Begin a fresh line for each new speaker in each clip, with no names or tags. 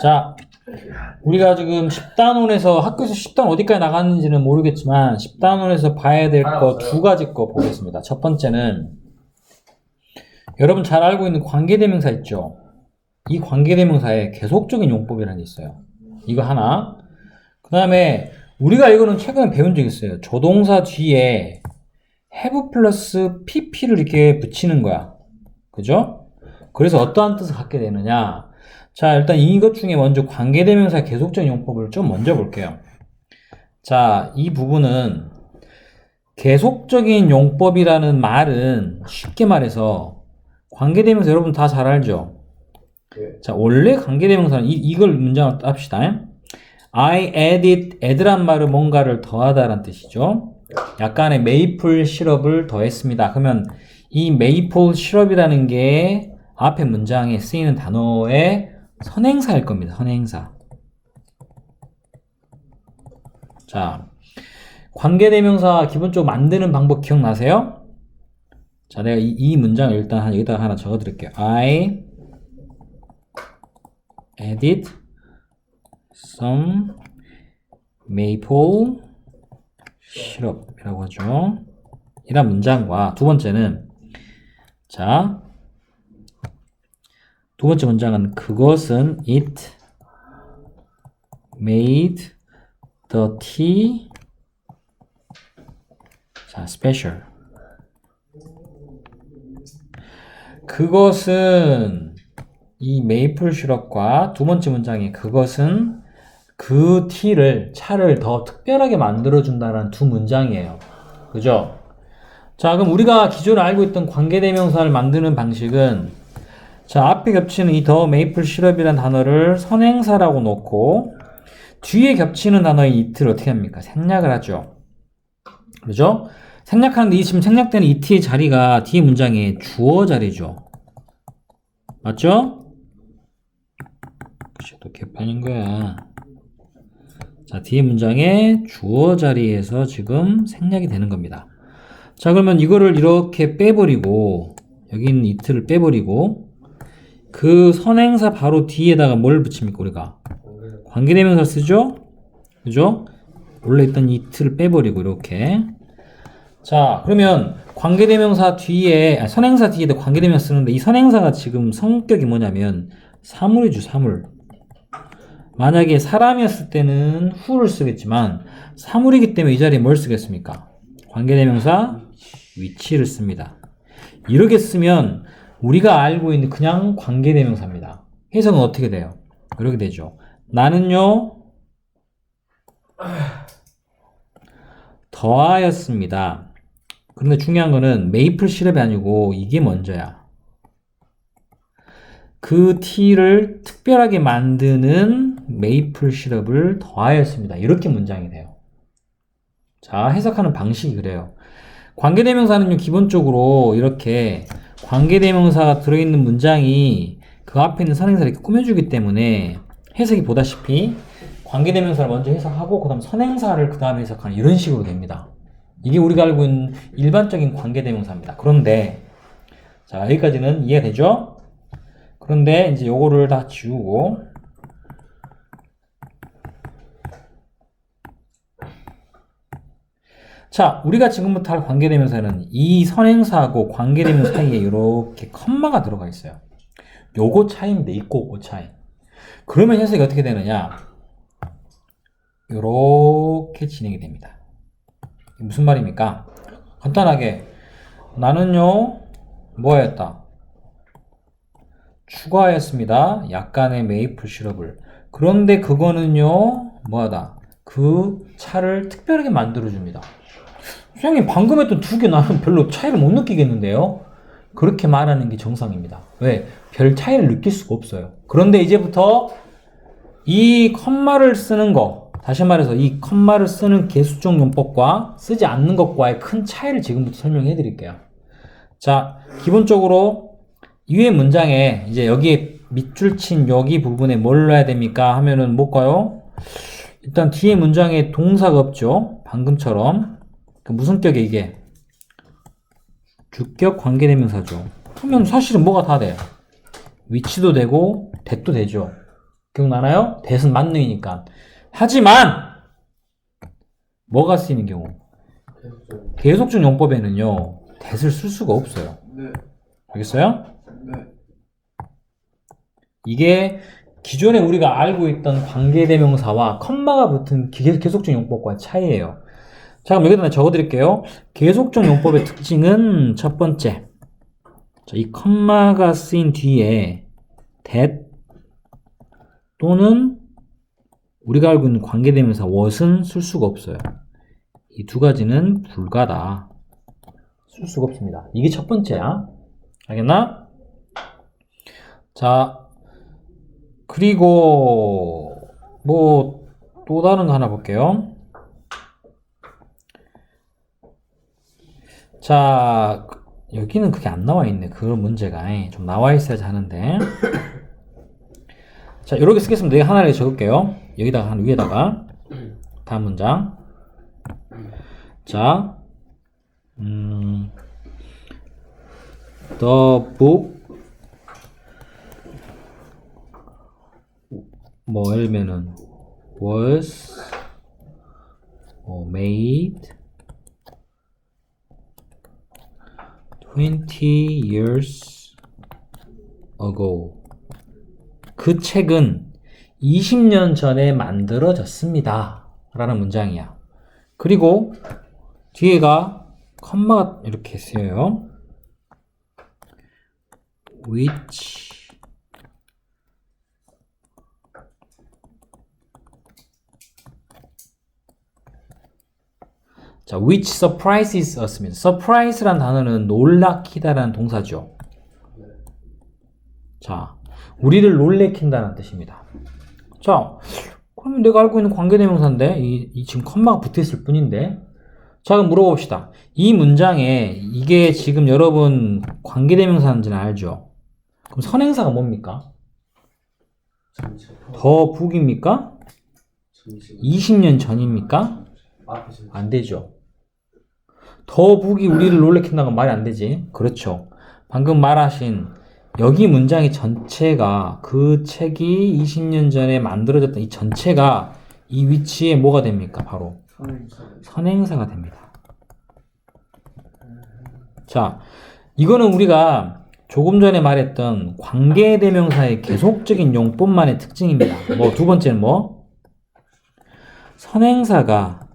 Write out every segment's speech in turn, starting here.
자, 우리가 지금 10단원에서 학교에서 10단 어디까지 나갔는지는 모르겠지만 10단원에서 봐야 될 거 두 가지 거 보겠습니다. 첫 번째는 여러분 잘 알고 있는 관계대명사 있죠? 이 관계대명사에 계속적인 용법이라는 게 있어요. 이거 하나. 그 다음에 우리가 이거는 최근에 배운 적 있어요. 조동사 뒤에 have 플러스 pp를 이렇게 붙이는 거야. 그죠? 그래서 어떠한 뜻을 갖게 되느냐? 자, 일단 이것 중에 먼저 관계대명사 계속적인 용법을 좀 먼저 볼게요. 자, 이 부분은 계속적인 용법이라는 말은 쉽게 말해서 관계대명사 여러분 다 잘 알죠?
네.
자, 원래 관계대명사는 이, 이걸 문장을 합시다. I added, add란 말은 뭔가를 더하다라는 뜻이죠. 약간의 메이플 시럽을 더했습니다. 그러면 이 메이플 시럽이라는 게 앞에 문장에 쓰이는 단어의 선행사일 겁니다. 선행사. 자, 관계대명사 기본적으로 만드는 방법 기억나세요? 자, 내가 이, 이 문장을 일단 한- 여기다가 하나 적어 드릴게요. I added some maple syrup이라고 하죠. 이란 문장과 두 번째는 자, 두 번째 문장은 그것은 it made the tea 자, special 그것은 이 메이플 시럽과 두 번째 문장의 그것은 그 티를 차를 더 특별하게 만들어 준다는 두 문장이에요. 그죠? 자, 그럼 우리가 기존에 알고 있던 관계대명사를 만드는 방식은 자, 앞에 겹치는 이 더 메이플 시럽이라는 단어를 선행사라고 놓고 뒤에 겹치는 단어의 이트를 어떻게 합니까? 생략을 하죠. 그죠? 생략하는데 이 지금 생략되는 이트의 자리가 뒤에 문장에 주어 자리죠. 맞죠? 또 개판인 거야. 자, 뒤에 문장에 주어 자리에서 지금 생략이 되는 겁니다. 자, 그러면 이거를 이렇게 빼버리고, 여기 있는 이트를 빼버리고, 그 선행사 바로 뒤에다가 뭘 붙입니까, 우리가? 관계대명사 쓰죠? 그죠? 원래 있던 이트를 빼버리고, 이렇게. 자, 그러면 관계대명사 뒤에, 아니, 선행사 뒤에다 관계대명사 쓰는데, 이 선행사가 지금 성격이 뭐냐면, 사물이죠, 사물. 만약에 사람이었을 때는 who를 쓰겠지만, 사물이기 때문에 이 자리에 뭘 쓰겠습니까? 관계대명사 위치를 씁니다. 이렇게 쓰면 우리가 알고 있는 그냥 관계대명사입니다. 해석은 어떻게 돼요? 이렇게 되죠. 나는요, 더하였습니다. 그런데 중요한 거는 메이플 시럽이 아니고 이게 먼저야. 그 티를 특별하게 만드는 메이플 시럽을 더하였습니다. 이렇게 문장이 돼요. 자, 해석하는 방식이 그래요. 관계대명사는요, 기본적으로 이렇게 관계대명사가 들어있는 문장이 그 앞에 있는 선행사를 이렇게 꾸며주기 때문에 해석이 보다시피 관계대명사를 먼저 해석하고 그 다음 선행사를 그 다음에 해석하는 이런 식으로 됩니다. 이게 우리가 알고 있는 일반적인 관계대명사입니다. 그런데 자 여기까지는 이해되죠? 그런데 이제 요거를 다 지우고 자, 우리가 지금부터 할 관계대명사는 이 선행사하고 관계대명사 사이에 이렇게 컴마가 들어가 있어요. 요거 차이인데 있고 그 차이. 그러면 해석이 어떻게 되느냐? 요렇게 진행이 됩니다. 무슨 말입니까? 간단하게 나는요 뭐였다? 추가했습니다. 약간의 메이플 시럽을. 그런데 그거는요 뭐하다? 그 차를 특별하게 만들어 줍니다. 선생님 방금 했던 두 개 나는 별로 차이를 못 느끼겠는데요? 그렇게 말하는 게 정상입니다. 왜? 별 차이를 느낄 수가 없어요. 그런데 이제부터 이 컴마를 쓰는 거, 다시 말해서 이 컴마를 쓰는 개수적 용법과 쓰지 않는 것과의 큰 차이를 지금부터 설명해 드릴게요. 자, 기본적으로 이외 문장에 이제 여기에 밑줄 친 여기 부분에 뭘 넣어야 됩니까? 하면은 뭘까요? 일단 뒤에 문장에 동사가 없죠. 방금처럼. 그 무슨 격에 이게? 주격 관계대명사죠. 그러면 사실은 뭐가 다 돼? 위치도 되고 that도 되죠. 기억나나요? that은 만능이니까. 하지만 뭐가 쓰이는 경우?
계속적
용법에는요. that을 쓸 수가 없어요.
네.
알겠어요?
네.
이게 기존에 우리가 알고 있던 관계대명사와 컴마가 붙은 기- 계속적 용법과의 차이예요. 자, 그럼 여기다 적어 드릴게요. 계속적 용법의 특징은 첫 번째. 자, 이 컴마가 쓰인 뒤에 that 또는 우리가 알고 있는 관계대명사 what은 쓸 수가 없어요. 이 두 가지는 불가다. 쓸 수가 없습니다. 이게 첫 번째야. 알겠나? 자, 그리고 뭐 또 다른 거 하나 볼게요. 자, 그- 여기는 그게 안 나와 있네. 그 문제가 에, 좀 나와 있어야지 하는데. 자, 이렇게 쓰겠습니다. 내가 하나를 적을게요. 여기다가 한 위에다가 다음 문장. 자, 음, the book 뭐 예를 들면은 was 뭐 made 20 years ago. 그 책은 20년 전에 만들어졌습니다. 라는 문장이야. 그리고 뒤에가 컴마가 이렇게 쓰여요. Which 자, which surprises us입니다. surprise란 단어는 놀라키다라는 동사죠. 자, 우리를 놀래킨다는 뜻입니다. 자, 그러면 내가 알고 있는 관계대명사인데, 이, 이 지금 컴마가 붙어 있을 뿐인데, 자, 그럼 물어봅시다. 이 문장에 이게 지금 여러분 관계대명사인지는 알죠? 그럼 선행사가 뭡니까? 더 북입니까?
전체.
20년 전입니까?
앞에 전체.
안 되죠. 더 북이 우리를 놀래킨다는 건 말이 안 되지. 그렇죠. 방금 말하신 여기 문장의 전체가 그 책이 20년 전에 만들어졌던 이 전체가 이 위치에 뭐가 됩니까? 바로
선행사.
선행사가 됩니다. 자, 이거는 우리가 조금 전에 말했던 관계대명사의 계속적인 용법만의 특징입니다. 뭐 두 번째는 뭐? 선행사가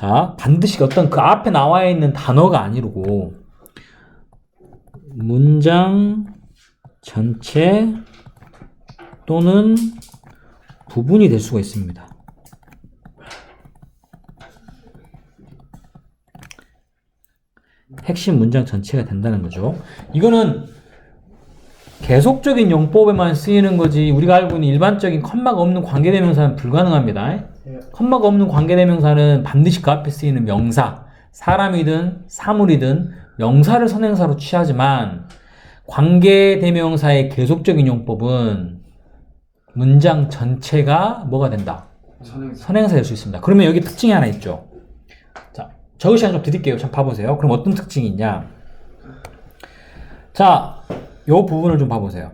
자, 반드시 어떤 그 앞에 나와 있는 단어가 아니고 문장 전체 또는 부분이 될 수가 있습니다. 핵심 문장 전체가 된다는 거죠. 이거는 계속적인 용법에만 쓰이는 거지 우리가 알고 있는 일반적인 컴마가 없는 관계대명사는 불가능합니다. 컴마가 없는 관계대명사는 반드시 그 앞에 쓰이는 명사, 사람이든 사물이든 명사를 선행사로 취하지만 관계대명사의 계속적인 용법은 문장 전체가 뭐가 된다?
선행사.
선행사일 수 있습니다. 그러면 여기 특징이 하나 있죠. 자, 적을 시간 좀 드릴게요. 참 봐보세요. 그럼 어떤 특징이 있냐? 자, 요 부분을 좀 봐보세요.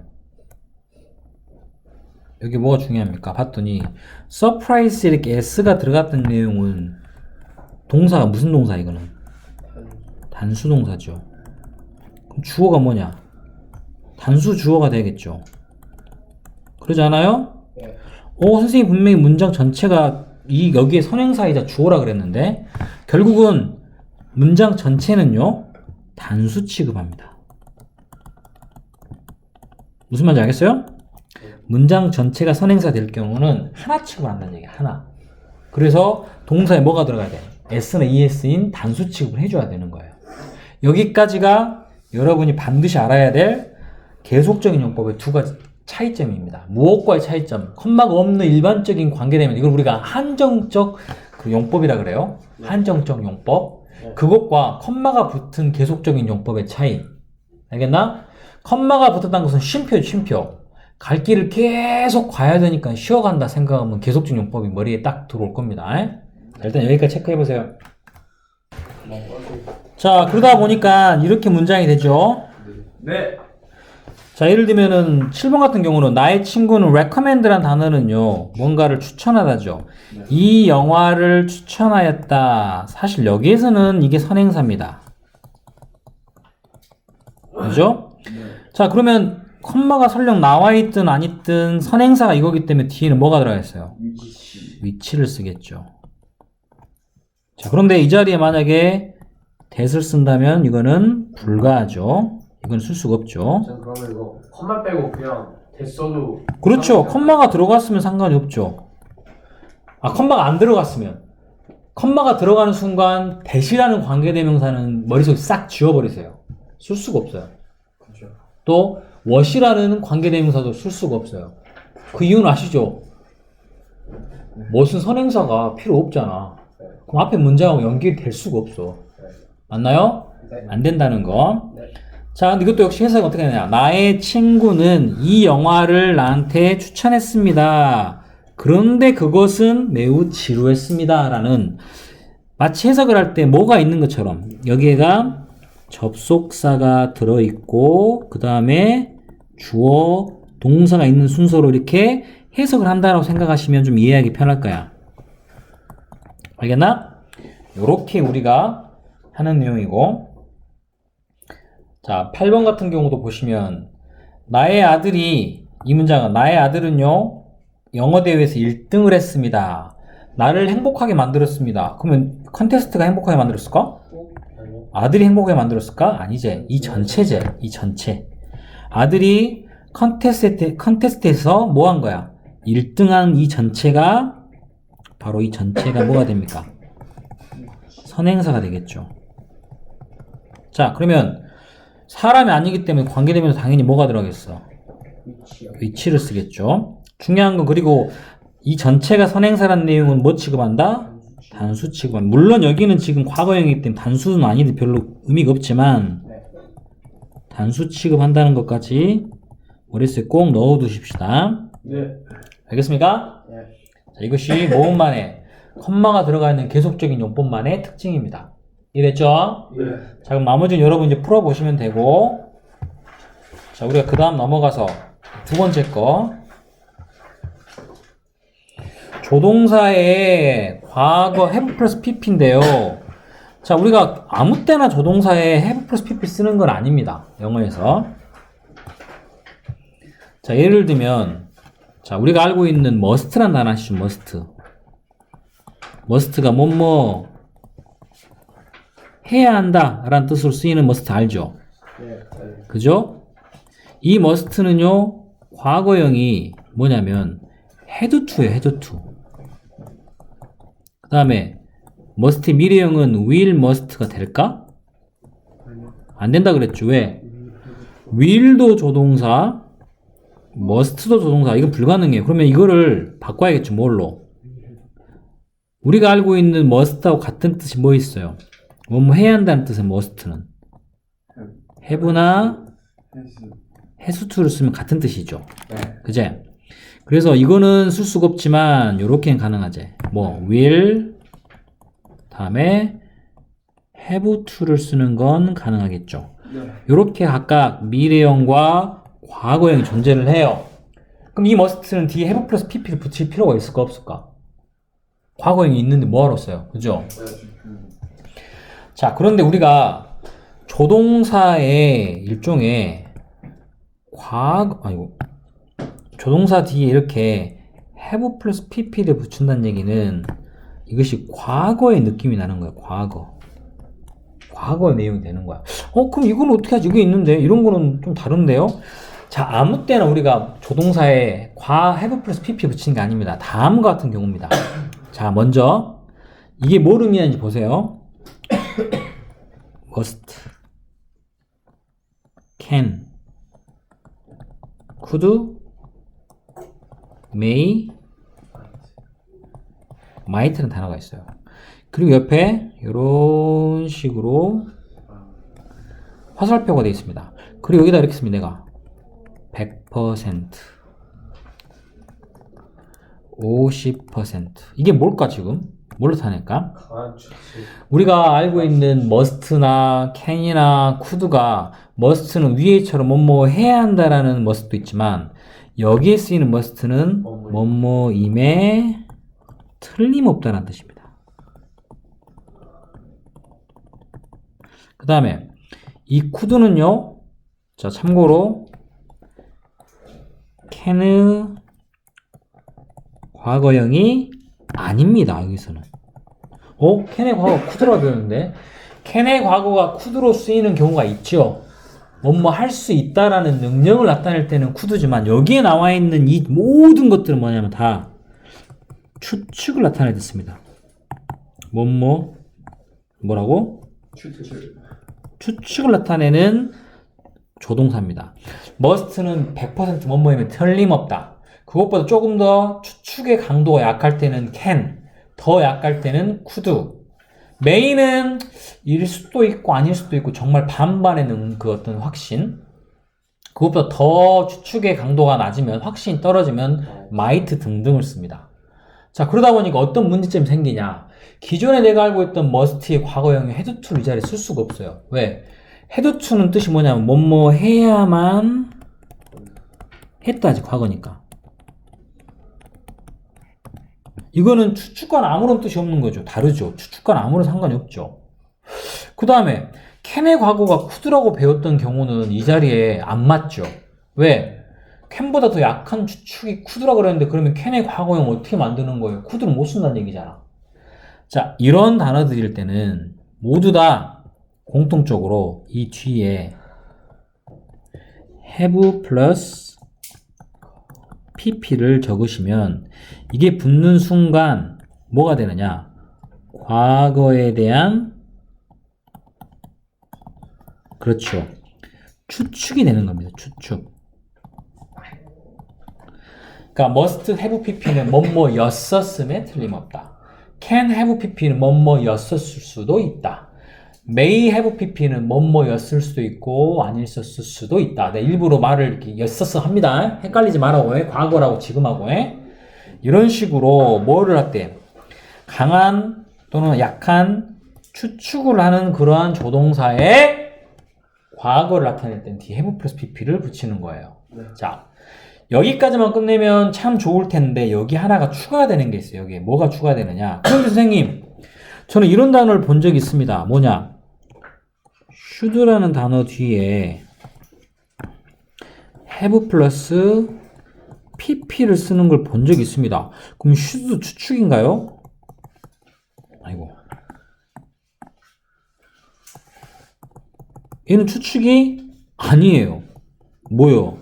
여기 뭐가 중요합니까? 봤더니 surprise 이렇게 s가 들어갔던 내용은 동사가 무슨 동사 이거는? 단수 동사죠. 그럼 주어가 뭐냐? 단수 주어가 되겠죠. 그러지 않아요?
네.
어, 선생님이 분명히 문장 전체가 이 여기에 선행사이자 주어라 그랬는데 결국은 문장 전체는요 단수 취급합니다. 무슨 말인지 알겠어요? 문장 전체가 선행사 될 경우는 하나 취급을 한다는 얘기야 하나. 그래서 동사에 뭐가 들어가야 돼? s나 es인 단수 취급을 해줘야 되는 거예요. 여기까지가 여러분이 반드시 알아야 될 계속적인 용법의 두 가지 차이점입니다. 무엇과의 차이점? 컴마가 없는 일반적인 관계되면 이걸 우리가 한정적 그 용법이라 그래요. 한정적 용법.
네.
그것과 컴마가 붙은 계속적인 용법의 차이. 알겠나? 컴마가 붙었다는 것은 쉼표예요, 쉼표. 갈 길을 계속 가야 되니까 쉬어간다 생각하면 계속적 용법이 머리에 딱 들어올 겁니다. 자, 일단 여기까지 체크해 보세요.
뭐,
자, 그러다 보니까 이렇게 문장이 되죠.
네.
자, 예를 들면은 7번 같은 경우는 나의 친구는 recommend란 단어는요. 뭔가를 추천하다죠.
네.
이 영화를 추천하였다. 사실 여기에서는 이게 선행사입니다. 그죠?
네.
자, 그러면 컴마가 설령 나와 있든 안 있든 선행사가 이거기 때문에 뒤에는 뭐가 들어가 있어요?
위치.
위치를 쓰겠죠. 자, 그런데 이 자리에 만약에 that을 쓴다면 이거는 불가하죠. 이건 쓸 수가 없죠.
전 그러면 이거 컴마 빼고 그냥 됐어도.
그렇죠. 컴마가 들어갔으면 상관이 없죠. 아, 컴마가 안 들어갔으면. 컴마가 들어가는 순간 대시라는 관계대명사는 머릿속에 싹 지워버리세요. 쓸 수가 없어요.
그렇죠.
또 what이라는 관계대명사도 쓸 수가 없어요. 그 이유는 아시죠? 무슨 선행사가 필요 없잖아.
네.
그럼 앞에 문장하고 연결이 될 수가 없어.
네.
맞나요?
네.
안 된다는 거.
네.
자, 근데 이것도 역시 해석이 어떻게 되냐. 나의 친구는 이 영화를 나한테 추천했습니다. 그런데 그것은 매우 지루했습니다. 라는 마치 해석을 할 때 뭐가 있는 것처럼 여기에가 접속사가 들어있고 그 다음에 주어 동사가 있는 순서로 이렇게 해석을 한다고 생각하시면 좀 이해하기 편할 거야. 알겠나? 요렇게 우리가 하는 내용이고 자, 8번 같은 경우도 보시면 나의 아들이 이 문장은 나의 아들은요 영어 대회에서 1등을 했습니다. 나를 행복하게 만들었습니다. 그러면 컨테스트가 행복하게 만들었을까?
꼭 아니요.
아들이 행복하게 만들었을까? 아니지. 이 전체제. 이 전체. 아들이 컨테스트, 컨테스트에서 뭐 한 거야? 1등한 이 전체가 바로 이 전체가 뭐가 됩니까? 선행사가 되겠죠. 자, 그러면 사람이 아니기 때문에 관계되면서 당연히 뭐가 들어가겠어? 위치를 쓰겠죠. 중요한 건 그리고 이 전체가 선행사라는 내용은 뭐 취급한다? 단수 취급한. 물론 여기는 지금 과거형이기 때문에 단수는 아니도 별로 의미가 없지만
네.
단수 취급한다는 것까지 머릿속에 꼭 넣어두십시다.
네.
알겠습니까?
네.
자, 이것이 모음만의 컴마가 들어가 있는 계속적인 용법만의 특징입니다. 이해됐죠?
네.
자, 그럼 나머지는 여러분 이제 풀어보시면 되고, 자, 우리가 그 다음 넘어가서 두 번째 거. 조동사의 과거 have 플러스 pp인데요. 자, 우리가 아무 때나 조동사에 have 플러스 pp 쓰는 건 아닙니다. 영어에서. 자, 예를 들면, 자, 우리가 알고 있는 must란 단어 아시죠? must. must가 뭐뭐 해야 한다 라는 뜻으로 쓰이는 must 알죠?
네. 네.
그죠? 이 must는요, 과거형이 뭐냐면, had to예요, had to. 그 다음에, must의 미래형은 will must가 될까? 안 된다 그랬죠. 왜? will도 조동사, must도 조동사. 이건 불가능해요. 그러면 이거를 바꿔야겠죠. 뭘로? 우리가 알고 있는 must하고 같은 뜻이 뭐 있어요? 뭐 뭐 해야 한다는 뜻의 must는. have나 has to를 쓰면 같은 뜻이죠.
네.
그제? 그래서 이거는 쓸 수가 없지만 요렇게는 가능하지. 뭐 will 다음에 have to를 쓰는 건 가능하겠죠.
네.
요렇게 각각 미래형과 과거형이 존재를 해요. 그럼 이 must는 뒤에 have 플러스 pp를 붙일 필요가 있을까 없을까? 과거형이 있는데 뭐하러 써요? 그죠? 자, 그런데 우리가 조동사의 일종의 과거, 아이고, 조동사 뒤에 이렇게 have 플러스 pp를 붙인다는 얘기는 이것이 과거의 느낌이 나는 거야, 과거. 과거의 내용이 되는 거야. 어, 그럼 이건 어떻게 하지? 이게 있는데? 이런 거는 좀 다른데요? 자, 아무 때나 우리가 조동사에 과, have 플러스 pp 붙이는 게 아닙니다. 다음과 같은 경우입니다. 자, 먼저, 이게 뭘 의미하는지 보세요. must, can, could, may, might라는 단어가 있어요. 그리고 옆에 이런 식으로 화살표가 되어 있습니다. 그리고 여기다 이렇게 씁니다. 내가 100%, 50% 이게 뭘까 지금? 뭘로 타낼까? 우리가 알고 있는 must나 can이나 could가 must는 위에처럼 뭐뭐 해야 한다라는 must도 있지만 여기에 쓰이는 must는 뭐뭐임에 틀림없다는 뜻입니다. 그 다음에 이 could는요. 자 참고로 can은 과거형이 아닙니다. 여기서는. 어? can의 과거 could라고 배웠는데 can의 과거가 could로 쓰이는 경우가 있죠. 뭐뭐 할 수 있다라는 능력을 나타낼 때는 could지만 여기에 나와 있는 이 모든 것들은 뭐냐면 다 추측을 나타낼 때 씁니다. 뭐뭐 뭐라고?
추출.
추측을 나타내는 조동사입니다. must는 100% 뭐뭐이면 틀림없다. 그것보다 조금 더 추측의 강도가 약할 때는 can, 더 약할 때는 could. may는 일 수도 있고 아닐 수도 있고 정말 반반의 능, 그 어떤 확신. 그것보다 더 추측의 강도가 낮으면 확신이 떨어지면 might 등등을 씁니다. 자 그러다 보니까 어떤 문제점이 생기냐? 기존에 내가 알고 있던 must의 과거형이 had to를 이 자리에 쓸 수가 없어요. 왜? had to는 뜻이 뭐냐면 뭐뭐 해야만 했다지 과거니까. 이거는 추측과는 아무런 뜻이 없는 거죠. 다르죠. 추측과는 아무런 상관이 없죠. 그 다음에 캔의 과거가 쿠드라고 배웠던 경우는 이 자리에 안 맞죠. 왜? 캔보다 더 약한 추측이 쿠드라고 그랬는데 그러면 캔의 과거형 어떻게 만드는 거예요? 쿠드를 못 쓴다는 얘기잖아. 자, 이런 단어들일 때는 모두 다 공통적으로 이 뒤에 have 플러스 pp를 적으시면 이게 붙는 순간 뭐가 되느냐? 과거에 대한 그렇죠. 추측이 되는 겁니다. 추측. 그러니까 must have pp는 뭐뭐였었음에 틀림없다. can have pp는 뭐뭐였었을 수도 있다. may have pp는 뭐뭐였을 수도 있고 아니었을 수도 있다. 네, 일부러 말을 이렇게 였었어 합니다. 헷갈리지 말라고 해. 과거라고 지금하고 해. 이런 식으로 뭐를 할 때 강한 또는 약한 추측을 하는 그러한 조동사의 과거를 나타낼 땐 뒤에 have 플러스 pp를 붙이는 거예요.
네.
자, 여기까지만 끝내면 참 좋을 텐데 여기 하나가 추가되는 게 있어요. 여기에 뭐가 추가되느냐? 그런데 선생님, 저는 이런 단어를 본 적이 있습니다. 뭐냐? should라는 단어 뒤에 have 플러스 pp를 쓰는 걸 본 적이 있습니다. 그럼 should 추측인가요? 아이고. 얘는 추측이 아니에요. 뭐요?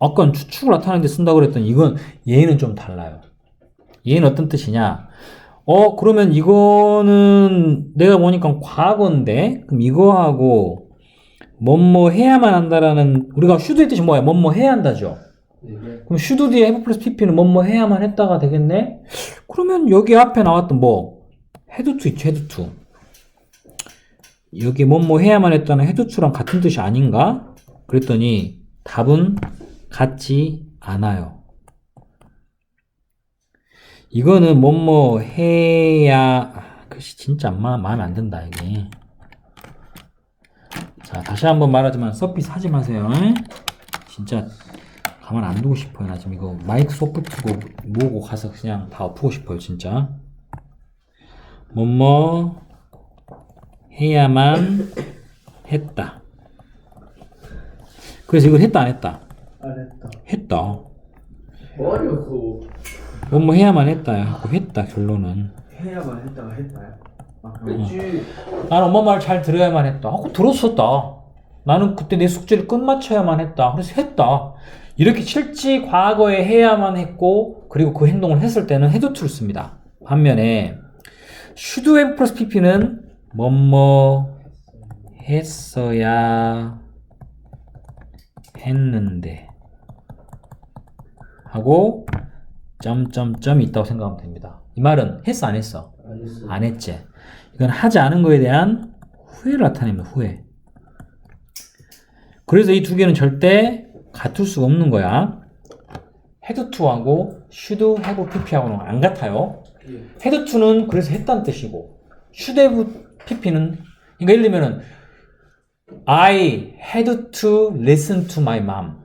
아까 추측을 나타내는 데 쓴다고 그랬더니 이건 얘는 좀 달라요. 얘는 어떤 뜻이냐? 어, 그러면 이거는 내가 보니까 과거인데, 그럼 이거하고 뭐뭐 해야만 한다라는, 우리가 should의 뜻이 뭐야? 뭐뭐 해야 한다죠? 그럼 should 뒤에 have 플러스 pp는 뭐뭐 해야만 했다가 되겠네? 그러면 여기 앞에 나왔던 뭐, to 있죠, to. 여기 뭐뭐 해야만 했다는 to랑 같은 뜻이 아닌가? 그랬더니 답은 같지 않아요. 이거는 뭐뭐 해야, 아, 글씨 진짜 마, 마음에 안 든다, 이게. 자, 다시 한번 말하지만 서피스 하지 마세요. 에? 진짜 가만 안 두고 싶어요. 나 지금 이거 마이크 소프트고 뭐고 가서 그냥 다 엎고 싶어요, 진짜. 뭐뭐 해야만 했다. 그래서 이걸 했다 안 했다?
안 했다.
했다.
어려워.
뭐뭐 해야만 했다. 하고 했다 결론은.
해야만 했다가 했다야. 아.
난 엄마 말 잘 들어야만 했다. 하고 들었었다. 나는 그때 내 숙제를 끝마쳐야만 했다. 그래서 했다. 이렇게 실제 과거에 해야만 했고 그리고 그 행동을 했을 때는 해도 to를 씁니다. 반면에 should have 플러스 pp는 뭐뭐 했어야 했는데 하고 점점점이 있다고 생각하면 됩니다. 이 말은 했어 안 했어?
안
했지. 이건 하지 않은 거에 대한 후회를 나타냅니다. 후회. 그래서 이 두 개는 절대 같을 수가 없는 거야. had to하고 should have pp하고는 안 같아요.
예.
had to는 그래서 했다는 뜻이고 should have pp는 그러니까 예를 들면은 I had to listen to my mom.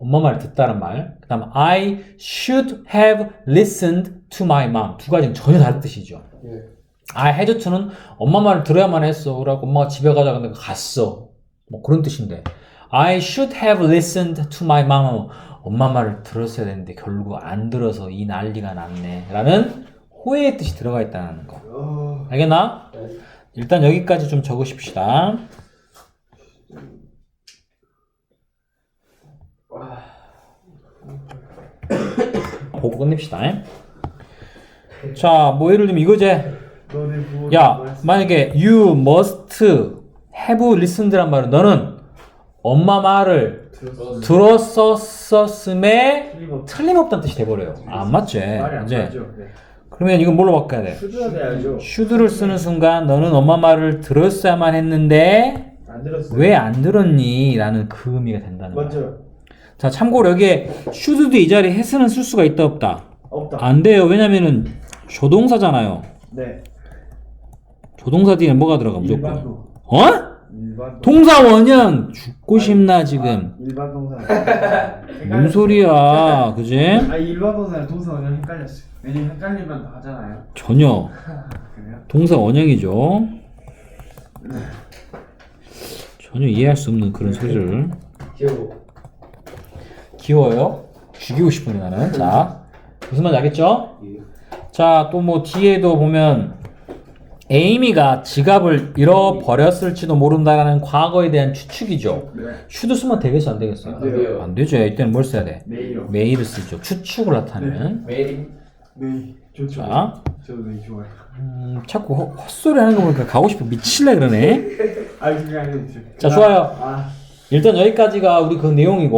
엄마 말을 듣다란 말. 그 다음 I should have listened to my mom. 두 가지는 전혀 다른 뜻이죠.
예.
I had to는 엄마 말을 들어야만 했어. 그래갖고 엄마가 집에 가자 근데 갔어. 뭐 그런 뜻인데. I should have listened to my mom. 엄마 말을 들었어야 되는데 결국 안 들어서 이 난리가 났네. 라는 호의의 뜻이 들어가 있다는 거.
어.
알겠나?
네.
일단 여기까지 좀 적으십시다. 보고 끝냅시다. 자, 뭐 예를 들면 이거제. 야, 만약에 you must have listened란 말은 너는 엄마 말을. 들었었음에
틀림없.
틀림없다는 뜻이 돼버려요. 안 맞지? 이제.
네.
그러면 이건 뭘로 바꿔야 돼? should를 쓰는 순간 너는 엄마 말을 들었어야만 했는데. 왜 안 들었니? 라는 그 의미가 된다는 거야.
맞죠.
자, 참고로 여기에 should도 이 자리에 has는 쓸 수가 있다 없다?
없다.
안 돼요. 왜냐면은 조동사잖아요.
네.
조동사 뒤에 뭐가 들어가 무조건?
일반도.
어?
일반.
동사 원형 죽고 싶나 지금?
일반 동사.
뭔 소리야, 그지?
아 일반 동사랑 동사 원형 헷갈렸어요. 왜냐면 헷갈리면 더 하잖아요.
전혀
그래요?
동사 원형이죠. 전혀 이해할 수 없는 그런 소리를.
귀여워.
귀여워요? 죽이고 싶으니 나는. 자, 무슨 말인지 알겠죠? 자, 또 뭐 뒤에도 보면 에이미가 지갑을 잃어버렸을지도 모른다라는 과거에 대한 추측이죠.
네.
슈드 쓰면 되겠어, 안 되겠어요?
안 돼요.
안 되죠. 이때는 뭘 써야 돼?
내일요.
메일을 쓰죠. 추측을 나타내는.
메일. 네. 좋죠.
자.
저도 네 좋아요.
음, 자꾸 헛- 헛소리 하는 거 보니까 가고 싶어 미칠래 그러네.
아 그게 아니죠.
자, 좋아요.
아.
일단 여기까지가 우리 그 내용이고